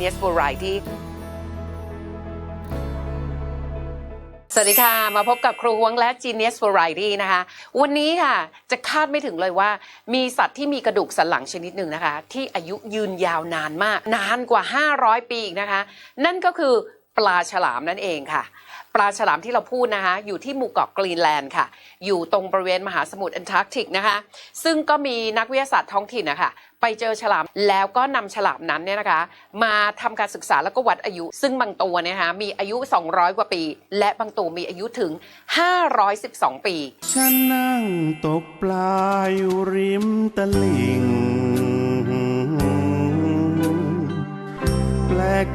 Genius Variety สวัสดีค่ะ มาพบกับครูฮวงและ Genius Variety นะคะ วันนี้ค่ะ จะคาดไม่ถึงเลยว่า มีสัตว์ที่มีกระดูกสันหลังชนิดหนึ่งนะคะ ที่อายุยืนยาวนานมาก นานกว่า 500 ปีอีกนะคะ นั่นก็คือ ปลาฉลามนั่นเองค่ะ ปลาฉลามที่เราพูดนะคะ อยู่ที่หมู่เกาะกรีนแลนด์ค่ะ อยู่ตรงบริเวณมหาสมุทรแอนตาร์กติกนะคะ ซึ่งก็มีนักวิทยาศาสตร์ท้องถิ่นนะคะไปเจอฉลามแล้วก็นำฉลามนั้นเนี่ยนะคะ มาทำการศึกษาแล้วก็วัดอายุ ซึ่งบางตัวเนี่ยนะคะมีอายุ 200 กว่าปี และบางตัวมีอายุถึง 512 ปี ฉันนั่งตกปลาอยู่ริมตลิ่ง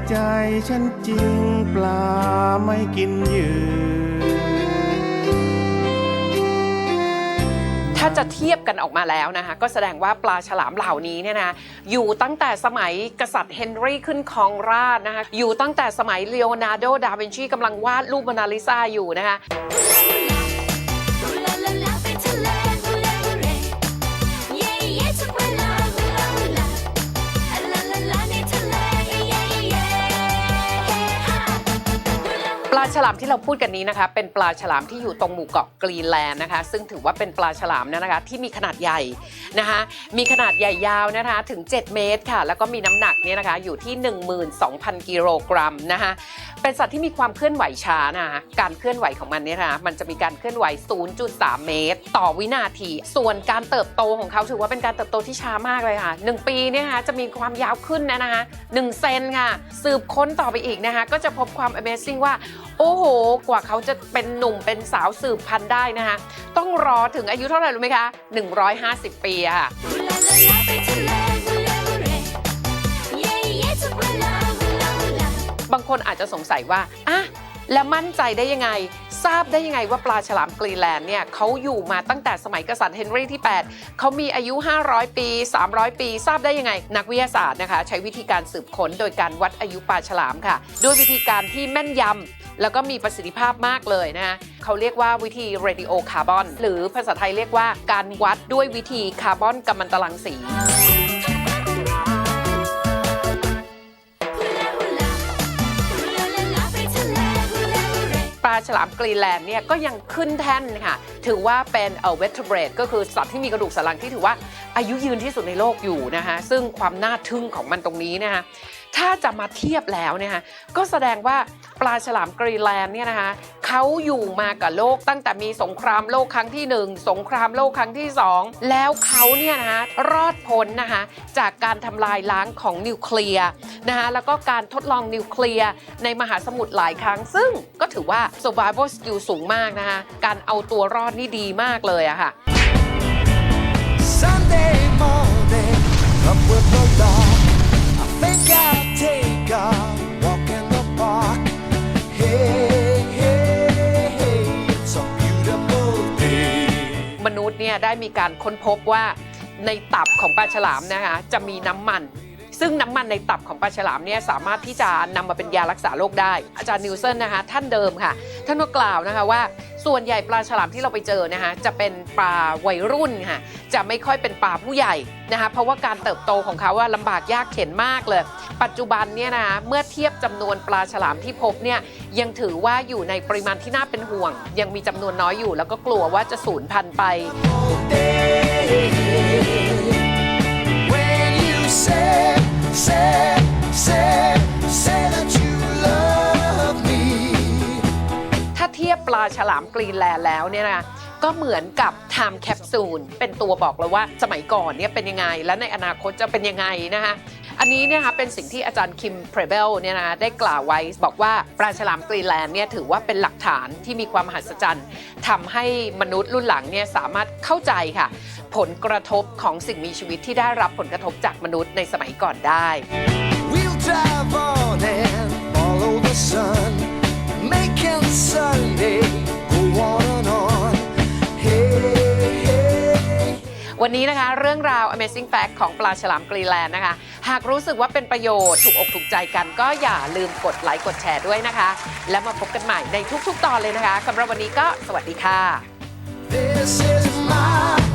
ใจฉันจริงปลาไม่กินเหยื่อ ถ้าจะเทียบกันออกมาแล้วนะคะ ก็แสดงว่าปลาฉลามเหล่านี้เนี่ยนะอยู่ตั้งแต่สมัยกษัตริย์เฮนรี่ขึ้นครองราชนะคะอยู่ตั้งแต่สมัยเลโอนาร์โด ดาวินชีกำลังวาดรูปโมนาลิซาอยู่นะคะ ฉลามที่เราพูดกันนี้นะคะ เป็นปลาฉลามที่อยู่ตรงหมู่เกาะกรีนแลนด์นะคะ ซึ่งถือว่าเป็นปลาฉลามเนี่ยนะคะ ที่มีขนาดใหญ่นะคะ มีขนาดใหญ่ยาวนะคะถึง 7 เมตรค่ะ แล้วก็มีน้ำหนักเนี่ยนะคะอยู่ที่ 12,000 กิโลกรัมนะคะเป็นสัตว์ที่มีความเคลื่อนไหวช้านะคะการเคลื่อนไหวของมันเนี่ยนะคะมันจะมีการเคลื่อนไหว 0.3 เมตร ต่อวินาที ส่วนการเติบโตของเขาถือว่าเป็นการเติบโตที่ช้ามากเลยค่ะ 1 ปีเนี่ยนะคะจะมีความยาวขึ้นนะนะคะ1เซนค่ะ สืบค้นต่อไปอีกนะคะก็จะพบความ Amazing ว่า โอ้โห กว่าเขาจะเป็นหนุ่มเป็นสาวสืบพันธุ์ได้นะคะ ต้องรอถึงอายุเท่าไหร่รู้ไหมคะ 150 ปีค่ะฮูลาลาลาไปทะเลฮูลาฮูเรเย่เย่ทุกเวลาฮูลาฮูลาบางคนอาจจะสงสัยว่าอะแล้วมั่นใจได้ยังไง ทราบได้ยังไงว่าปลาฉลามกรีนแลนด์เนี่ยเขาอยู่มาตั้งแต่สมัยกษัตริย์เฮนรี่ที่ 8 เขามีอายุ 500 ปี 300 ปี ทราบได้ยังไง นักวิทยาศาสตร์นะคะ ใช้วิธีการสืบค้นโดยการวัดอายุปลาฉลามค่ะ ด้วยวิธีการที่แม่นยำ แล้วก็มีประสิทธิภาพมากเลยนะคะเขาเรียกว่าวิธี radio carbon หรือภาษาไทยเรียกว่าการวัดด้วยวิธีคาร์บอนกัมมันตรังสีปลาฮูเรปลาฉลามกรีนแลนด์เนี่ยก็ยังขึ้นแท่นค่ะ ถือว่าเป็นเอ่อเวทเบรดก็คือสัตว์ที่มีกระดูกสันหลังที่ถือว่าอายุยืนที่สุดในโลกอยู่นะคะซึ่งความน่าทึ่งของมันตรงนี้นะคะ ถ้าจะมาเทียบแล้วเนี่ยนะก็แสดงว่าปลาฉลามกรีแลนด์เนี่ยนะคะเขาอยู่มากับโลกตั้งแต่มีสงครามโลกครั้งที่หนึ่งสงครามโลกครั้งที่สองแล้วเขาเนี่ยนะคะรอดพ้นนะคะจากการทำลายล้างของนิวเคลียร์นะคะแล้วก็การทดลองนิวเคลียร์ในมหาสมุทรหลายครั้ง ซึ่งก็ถือว่า survival skill สูงมากนะคะการเอาตัวรอดนี่ดีมากเลยอะค่ะ ษย์เนี่ยได้มีการค้นพบว่าในตับของปลาฉลามนะคะจะมีน้ำมัน ซึ่งน้ำมันในตับของปลาฉลามเนี่ยสามารถที่จะนำมาเป็นยารักษาโรคได้ อาจารย์นิวเซนนะคะท่านเดิมค่ะ ท่านก็กล่าวนะคะว่า ส่วนใหญ่ปลาฉลามที่เราไปเจอนะคะจะเป็นปลาวัยรุ่นค่ะจะไม่ค่อยเป็นปลาผู้ใหญ่นะคะเพราะว่าการเติบโตของเขาว่าลำบากยากเข็นมากเลย ปัจจุบันเนี่ยนะคะเมื่อเทียบจำนวนปลาฉลามที่พบเนี่ยยังถือว่าอยู่ในปริมาณที่น่าเป็นห่วง ยังมีจำนวนน้อยอยู่ แล้วก็กลัวว่าจะสูญพันธุ์ไป When you say, say, ปลาฉลามกรีนแลนด์แล้วเนี่ยนะก็เหมือนกับ Time Capsule เป็นตัวบอกเลยว่าสมัยก่อนเนี่ยเป็นยังไง และในอนาคตจะเป็นยังไงนะคะอันนี้เนี่ยนะคะเป็นสิ่งที่อาจารย์คิมเพรเบลเนี่ยนะได้กล่าวไว้ บอกว่าปลาฉลามกรีนแลนด์เนี่ยถือว่าเป็นหลักฐานที่มีความมหัศจรรย์ทำให้มนุษย์รุ่นหลังเนี่ยสามารถเข้าใจค่ะ ผลกระทบของสิ่งมีชีวิตที่ได้รับผลกระทบจากมนุษย์ในสมัยก่อนได้ We'll drive on and follow the sun, making Sunday go on and on. Hey, hey. วันนี้นะคะเรื่องราว Amazing Fact ของปลาฉลามกรีนแลนด์นะคะ หากรู้สึกว่าเป็นประโยชน์ถูกอกถูกใจกัน ก็อย่าลืมกดไลค์กดแชร์ด้วยนะคะ แล้วมาพบกันใหม่ในทุกๆตอนเลยนะคะสำหรับวันนี้ก็สวัสดีค่ะ This is my